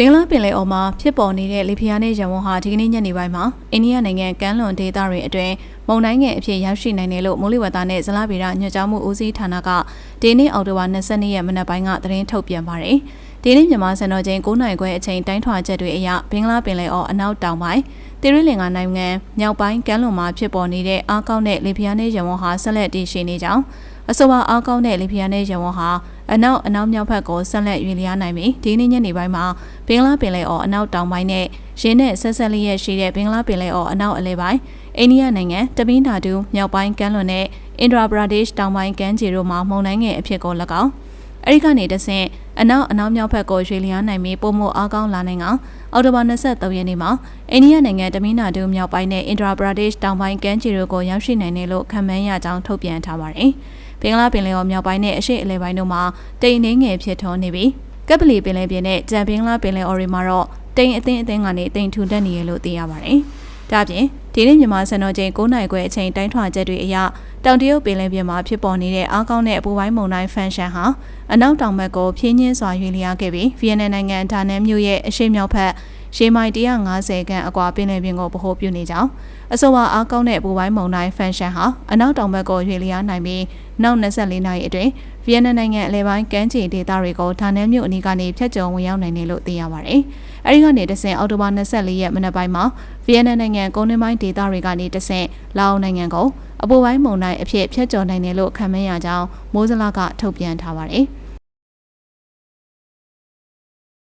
ဘင်္ဂလားပင်လယ်အော်မှာဖြစ်ပေါ်နေတဲ့လေပြင်းနဲ့ရန်ဝန်းဟာဒီကနေ့ညနေပိုင်းမှာအိန္ဒိယနိုင်ငံကမ်းလွန်ဒေသတွေအတွင်းမုန်တိုင်းငယ်အဖြစ်ရောက်ရှိနိုင်တယ်လို့မိုးလေဝသနဲ့ဇလဗေဒညွှန်ကြားမှုဦးစီးဌာနကဒီနေ့အောက်တိုဘာ22ရက်မနက်ပိုင်းကသတင်းထုတ်ပြန်ပါတယ်။ဒီနေ့မြန်မာစံတော်ချိန်9:00နာရီခွဲအချိန်တိုင်းထွာချက်တွေအရဘင်္ဂလားပင်လယ်အော်အနောက်တောင်ပိုင်းတိရိလင်္ကာနိုင်ငံမြောက်ပိုင်းကမ်းလွန်မှာဖြစ်ပေါ်နေတဲ့အားကောင်းတဲ့လေပြင်းနဲ့ရန်ဝန်းဟာဆက်လက်တည်ရှိနေကြောင်းအဆိုပါအားကောင်းတဲ့လေပြင်းနဲ့ရန်ဝန်းဟာ အနောက်အနောက်မြောက်ဘက်ကိုဆက်လက်ရွေ့လျားနိုင်ပြီးဒီနေ့ညနေပိုင်းမှာဘင်္ဂလားပင်လယ်အော်အနောက်တောင်ပိုင်းနဲ့ရင်းနဲ့ဆက်ဆက်လျက်ရှိတဲ့ဘင်္ဂလားပင်လယ်အော်အနောက်အလယ်ပိုင်းအိန္ဒိယနိုင်ငံတပင်းနာတူမြောက်ပိုင်းကမ်းလွန်နဲ့အင်ဒရာဘရာဒေ့ရှ်တောင်ပိုင်းကမ်းခြေတို့မှာမုန်တိုင်းငယ်အဖြစ်ကို၎င်းအဲဒီကနေတဆင့်အနောက်အနောက်မြောက်ဘက်ကိုရွှေ့လျားနိုင်ပြီးပုံမအားကောင်းလာနိုင်အောင်အော်တိုဘာ23ရက်နေ့မှာအိန္ဒိယနိုင်ငံတမင်းနာတူမြောက်ပိုင်းနဲ့အင်ဒရာဘရာဒေ့ရှ်တောင်ပိုင်းကမ်းခြေတို့ကိုရောက်ရှိနိုင်တယ်လို့ခန့်မှန်းရကြောင်းထုတ်ပြန်ထားပါတယ်။ ဘင်္ဂလားပင်လယ်အော်မြောက်ပိုင်းနဲ့အရှေ့အလယ်ပိုင်းတို့မှာတိမ်နှင်းငယ်ဖြစ်ထွန်းနေပြီးကပ်ပလီပင်လယ်ပြင်နဲ့ကြံဘင်္ဂလားပင်လယ်အော်တွေမှာတော့တိမ်အသင်းအသင်းကနေတိမ်ထူတက်နေရလို့သိရပါတယ်။ဒါ့အပြင်ဒီနေ့မြန်မာစံတော်ချိန်9နိုင်ခွဲအချိန်တိုင်းထွာချက်တွေအရတောင်တရုတ်ပင်လယ်ပြင်မှာဖြစ်ပေါ်နေတဲ့အားကောင်းတဲ့အပူပိုင်းမုန်တိုင်းဖန်ရှန်ဟာအနောက်တောင်ဘက်ကိုဖြင်းညင်းစွာရွေ့လျားခဲ့ပြီးဗီယက်နမ်နိုင်ငံဒါနန်မြို့ရဲ့အရှေ့မြောက်ဘက် ရှေးမိုင်150ခန့်အကွာပင်လယ်ပြင်ကိုဗဟိုပြုနေကြောင်းအဆိုပါအားကောင်းတဲ့အပူပိုင်းမုန်တိုင်းဖန်ရှန်ဟာအနောက်တောင်ဘက်ကိုရွေ့လျားနိုင်ပြီးနောက်24နာရီအတွင်းဗီယက်နမ်နိုင်ငံအလဲပိုင်းကမ်းခြေဒေသတွေကိုဒါနန်မြို့အနီးကနေဖျက်ကျုံဝင်ရောက်နိုင်တယ်လို့သိရပါတယ်။အဲဒီကနေတဆင့်အောက်တိုဘာ24ရက်မနက်ပိုင်းမှာဗီယက်နမ်နိုင်ငံကုန်းတွင်းပိုင်းဒေသတွေကနေတဆင့်လာအိုနိုင်ငံကိုအပူပိုင်းမုန်တိုင်းအဖြစ်ဖျက်ကျော်နိုင်တယ်လို့ခန့်မှန်းရကြောင်းမိုးစလာကထုတ်ပြန်ထားပါတယ်။